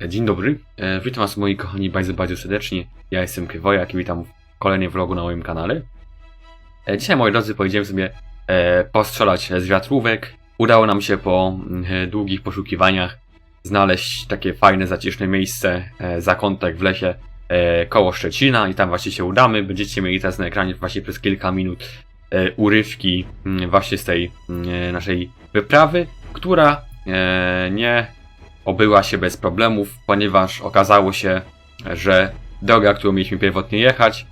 Dzień dobry, e, witam was moi kochani bardzo, bardzo serdecznie. Ja jestem Kywojak i witam w kolejnym vlogu na moim kanale. E, Dzisiaj moi drodzy pojedziemy sobie e, postrzelać z wiatrówek. Udało nam się po mm, e, długich poszukiwaniach znaleźć takie fajne, zaciszne miejsce, e, zakątek w lesie e, koło Szczecina i tam właśnie się udamy. Będziecie mieli teraz na ekranie właśnie przez kilka minut e, urywki mm, właśnie z tej mm, naszej wyprawy, która e, nie obyła się bez problemów, ponieważ okazało się, że droga, którą mieliśmy pierwotnie jechać,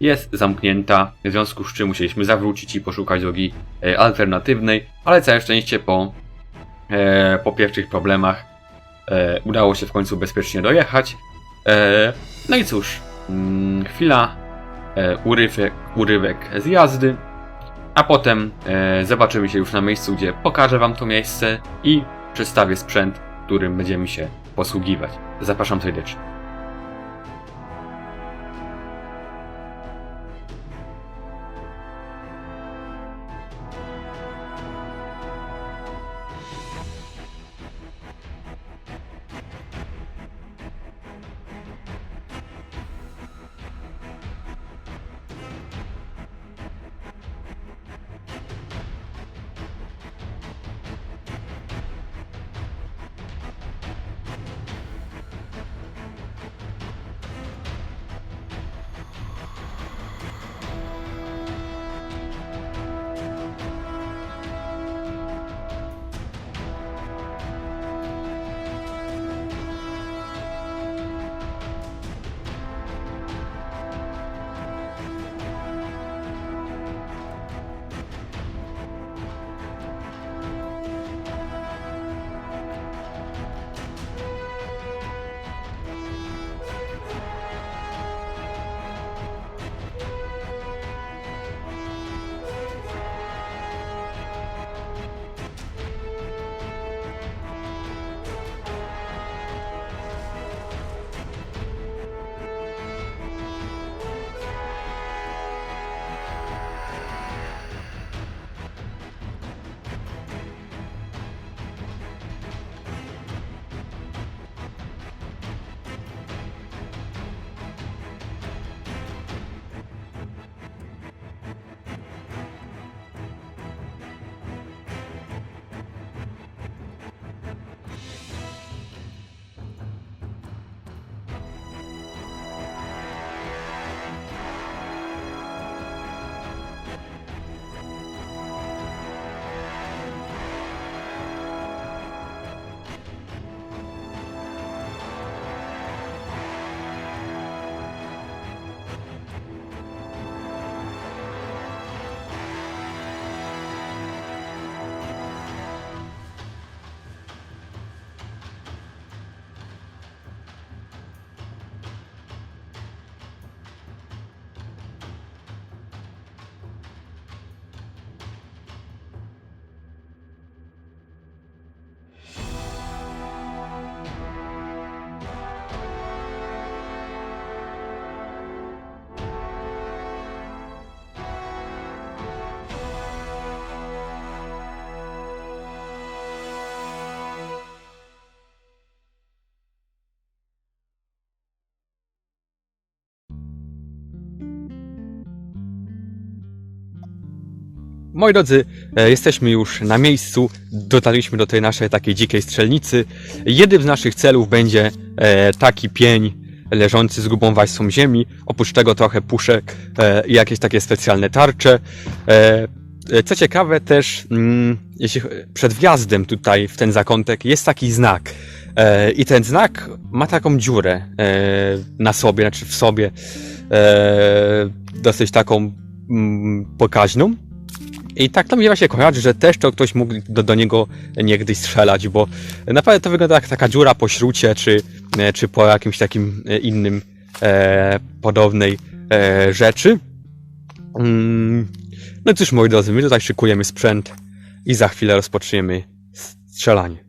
jest zamknięta, w związku z czym musieliśmy zawrócić i poszukać drogi e, alternatywnej, ale całe szczęście po, e, po pierwszych problemach e, udało się w końcu bezpiecznie dojechać. E, no i cóż, mm, chwila, e, urywek, urywek z jazdy, a potem e, zobaczymy się już na miejscu, gdzie pokażę Wam to miejsce i przedstawię sprzęt, którym będziemy się posługiwać. Zapraszam serdecznie. Moi drodzy, e, jesteśmy już na miejscu, dotarliśmy do tej naszej takiej dzikiej strzelnicy. Jednym z naszych celów będzie e, taki pień leżący z grubą warstwą ziemi, oprócz tego trochę puszek e, i jakieś takie specjalne tarcze. Co ciekawe też, mm, jeśli przed wjazdem tutaj w ten zakątek jest taki znak. I ten znak ma taką dziurę na sobie, znaczy w sobie, dosyć taką mm, pokaźną. I tak to mi właśnie kojarzy, że też to ktoś mógł do, do niego niegdyś strzelać, bo naprawdę to wygląda jak taka dziura po śrucie, czy, e, czy po jakimś takim e, innym e, podobnej e, rzeczy. Mm, no cóż, moi drodzy, my tutaj szykujemy sprzęt i za chwilę rozpoczniemy strzelanie.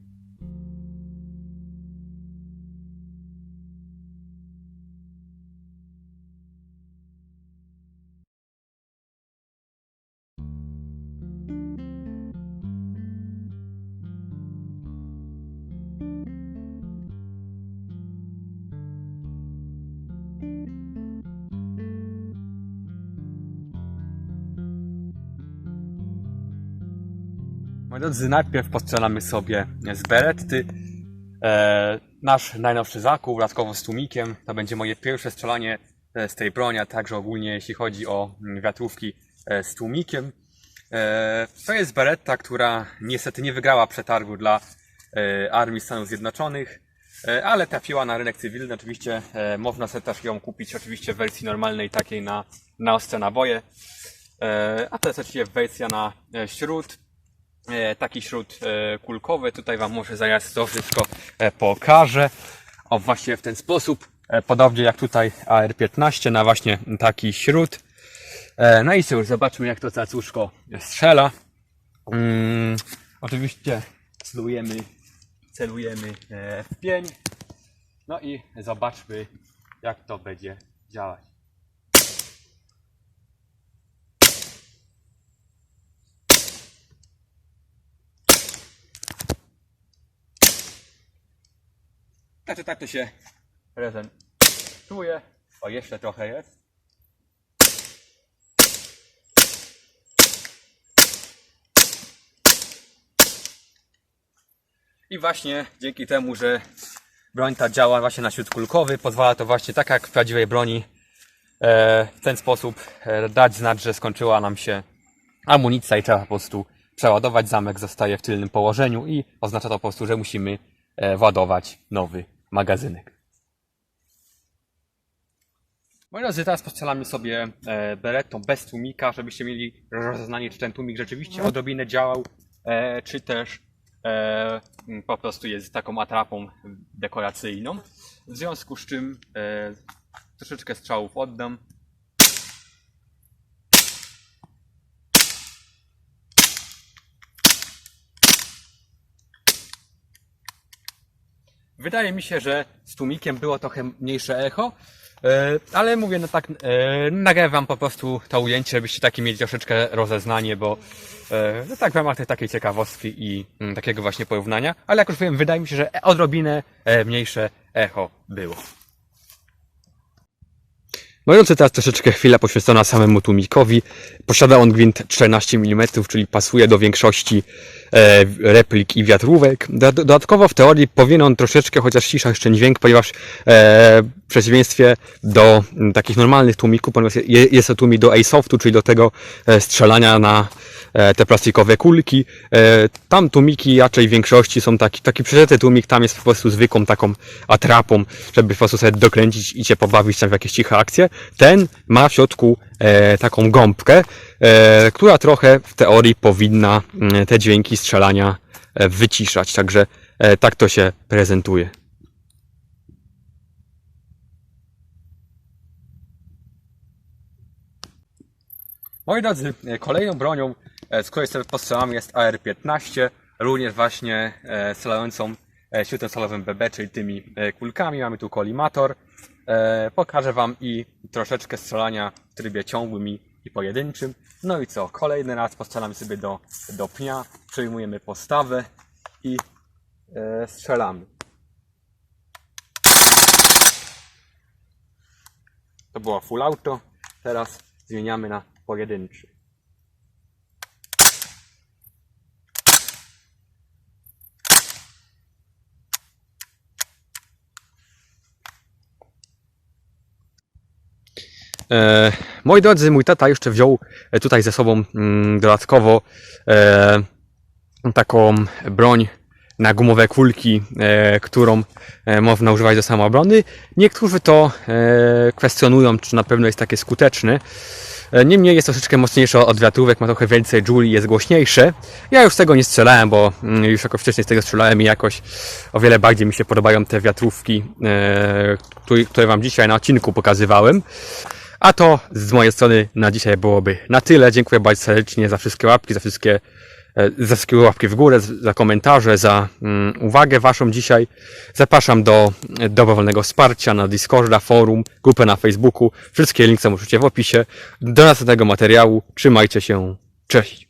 Moi drodzy, najpierw postrzelamy sobie z Beretty. E, nasz najnowszy zakup, dodatkowo z tłumikiem. To będzie moje pierwsze strzelanie e, z tej broni, a także ogólnie jeśli chodzi o wiatrówki e, z tłumikiem. E, to jest Beretta, która niestety nie wygrała przetargu dla e, Armii Stanów Zjednoczonych, e, ale trafiła na rynek cywilny. Oczywiście e, można sobie też ją kupić oczywiście w wersji normalnej, takiej na, na ostrze naboje. E, a to jest oczywiście wersja na e, śród. E, taki śród e, kulkowy. Tutaj Wam może zaraz to wszystko e, pokażę. O, właśnie w ten sposób. Podobnie jak tutaj AR-15 na właśnie taki śród. No i cóż, zobaczmy jak to cacuszko strzela. Mm, oczywiście celujemy, celujemy w pień. No i zobaczmy jak to będzie działać. Znaczy tak to się prezentuje. O, jeszcze trochę jest. I właśnie dzięki temu, że broń ta działa właśnie na śród kulkowy, pozwala to właśnie tak jak w prawdziwej broni e, w ten sposób e, dać znać, że skończyła nam się amunicja i trzeba po prostu przeładować. Zamek zostaje w tylnym położeniu i oznacza to po prostu, że musimy e, władować nowy magazynek. Moi drodzy, teraz postrzelamy sobie e, beretą bez tłumika, żebyście mieli rozeznanie, czy ten tłumik rzeczywiście odrobinę działał, e, czy też e, po prostu jest taką atrapą dekoracyjną. W związku z czym e, troszeczkę strzałów oddam. Wydaje mi się, że z tłumikiem było trochę mniejsze echo, e, ale mówię, no tak, e, nagrałem wam po prostu to ujęcie, żebyście takie mieli troszeczkę rozeznanie, bo e, no tak w ramach tej takiej ciekawostki i mm, takiego właśnie porównania, ale jak już wiem, wydaje mi się, że odrobinę mniejsze echo było. Drodzy, teraz troszeczkę chwila poświęcona samemu tłumikowi. Posiada on gwint 14 mm, czyli pasuje do większości e, replik i wiatrówek. Do- Dodatkowo w teorii powinien on troszeczkę chociaż cisza jeszcze dźwięk, ponieważ e, w przeciwieństwie do takich normalnych tłumików, ponieważ je- jest to tłumik do airsoftu, czyli do tego e, strzelania na te plastikowe kulki. E, tam tłumiki raczej w większości są taki, taki przeżyty tłumik, tam jest po prostu zwykłą taką atrapą, żeby po prostu sobie dokręcić i się pobawić tam w jakieś ciche akcje. Ten ma w środku e, taką gąbkę, e, która trochę w teorii powinna mm, te dźwięki strzelania e, wyciszać. Także e, tak to się prezentuje. Moi drodzy, e, kolejną bronią, e, z której postrzelamy jest AR-15, również właśnie e, strzelającą e, śrutem solowym BB, czyli tymi e, kulkami. Mamy tu kolimator. E, Pokażę Wam i troszeczkę strzelania w trybie ciągłym i, pojedynczym. No i co, kolejny raz postrzelamy sobie do, do pnia, przejmujemy postawę i e, strzelamy. To było full auto, teraz zmieniamy na pojedynczy. E, moi drodzy, mój tata jeszcze wziął e, tutaj ze sobą mm, dodatkowo e, taką broń na gumowe kulki, e, którą e, można używać do samoobrony. Niektórzy to e, kwestionują, czy na pewno jest takie skuteczne. E, Niemniej jest troszeczkę mocniejsze od wiatrówek, ma trochę więcej Juli, jest głośniejsze. Ja już tego nie strzelałem, bo mm, już jako wcześniej z tego strzelałem i jakoś o wiele bardziej mi się podobają te wiatrówki, e, które Wam dzisiaj na odcinku pokazywałem. A to z mojej strony na dzisiaj byłoby na tyle. Dziękuję bardzo serdecznie za wszystkie łapki, za wszystkie, e, za wszystkie łapki w górę, za komentarze, za mm, uwagę Waszą dzisiaj. Zapraszam do e, dobrowolnego wsparcia na Discorda, forum, grupę na Facebooku. Wszystkie linki są w opisie. Do następnego materiału. Trzymajcie się. Cześć.